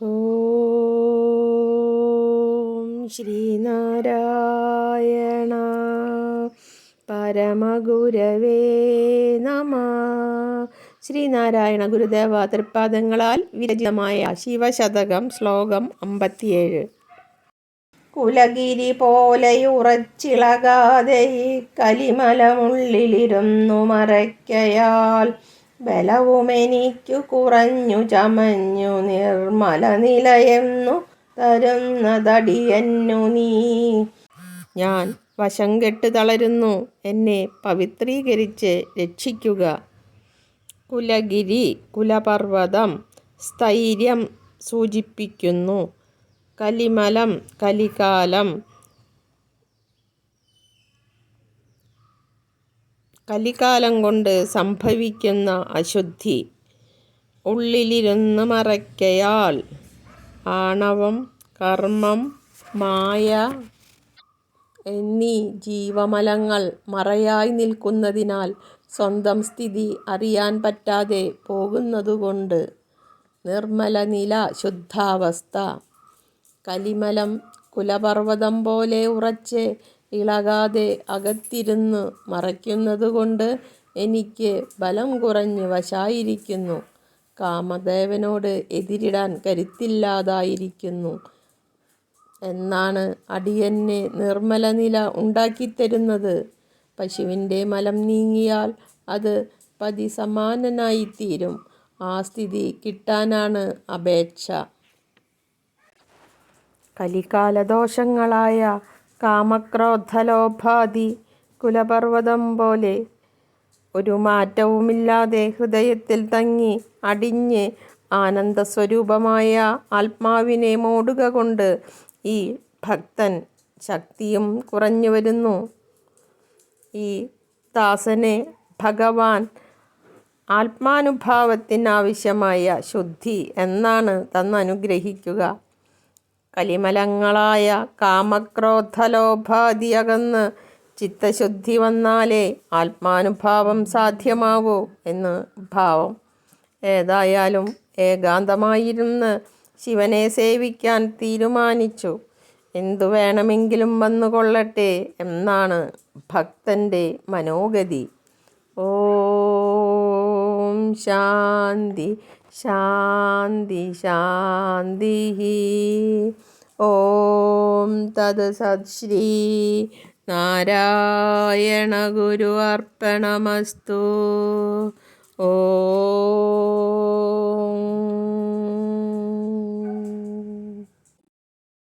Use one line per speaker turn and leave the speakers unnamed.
ഓം ശ്രീനാരായണ പരമഗുരവേ നമ. ശ്രീനാരായണ ഗുരുദേവ തൃപ്പാദങ്ങളാൽ വിരചിതമായ ശിവശതകം ശ്ലോകം അമ്പത്തിയേഴ്. കുലഗിരി പോലെയുറച്ചിളകാതെ കലിമലമുള്ളിലിരുന്നു മറയ്ക്കയാൽ ബലവുമെനിക്കു കുറഞ്ഞു ചമഞ്ഞു നിർമ്മല നിലയെന്നു തരുന്നതടിയന്നു നീ. ഞാൻ വശം കെട്ട് തളരുന്നു. എന്നെ പവിത്രീകരിച്ച് രക്ഷിക്കുക. കുലഗിരി കുലപർവതം സ്ഥൈര്യം സൂചിപ്പിക്കുന്നു. കലിമലം കലികാലം കലികാലം കൊണ്ട് സംഭവിക്കുന്ന അശുദ്ധി. ഉള്ളിലിരുന്ന് മറയ്ക്കയാൽ ആണവം കർമ്മം മായ എന്നീ ജീവമലങ്ങൾ മറയായി നിൽക്കുന്നതിനാൽ സ്വന്തം സ്ഥിതി അറിയാൻ പറ്റാതെ പോകുന്നതുകൊണ്ട് നിർമ്മല നില ശുദ്ധാവസ്ഥ. കലിമലം കുലപർവതം പോലെ ഉറച്ച് ഇളകാതെ അകത്തിരുന്ന് മറയ്ക്കുന്നതുകൊണ്ട് എനിക്ക് ബലം കുറഞ്ഞ് വശായിരിക്കുന്നു. കാമദേവനോട് എതിരിടാൻ കരുത്തില്ലാതായിരിക്കുന്നു. എന്നാണ് അടിയന്നെ നിർമ്മല നില ഉണ്ടാക്കിത്തരുന്നത്. പശുവിന്റെ മലം നീങ്ങിയാൽ അത് പതി സമാനനായിത്തീരും ആ സ്ഥിതി കിട്ടാനാണ് അപേക്ഷ. കലികാലദോഷങ്ങളായ കാമക്രോധലോഭാദി കുലപർവതം പോലെ. ഒരു മാറ്റവുമില്ലാതെ ഹൃദയത്തിൽ തങ്ങി അടിഞ്ഞ് ആനന്ദസ്വരൂപമായ ആത്മാവിനെ മൂടുക കൊണ്ട് ഈ ഭക്തൻ ശക്തിയും കുറഞ്ഞു വരുന്നു. ഈ ദാസനെ ഭഗവാൻ ആത്മാനുഭാവത്തിനാവശ്യമായ ശുദ്ധി എന്നാണ് തന്നനുഗ്രഹിക്കുക. കലിമലങ്ങളായ കാമക്രോധലോഭാദി അകന്ന് ചിത്തശുദ്ധി വന്നാലേ ആത്മാനുഭാവം സാധ്യമാവൂ എന്ന് ഭാവം. ഏതായാലും ഏകാന്തമായിരുന്ന് ശിവനെ സേവിക്കാൻ തീരുമാനിച്ചു. എന്തു വേണമെങ്കിലും വന്നുകൊള്ളട്ടെ എന്നാണ് ഭക്തന്റെ മനോഗതി. ഓം ശാന്തി ശാന്തി ശാന്തി ഓം തത് ശ്രീ നാരായണ ഗുരു അർപ്പണമസ്തു. ഓ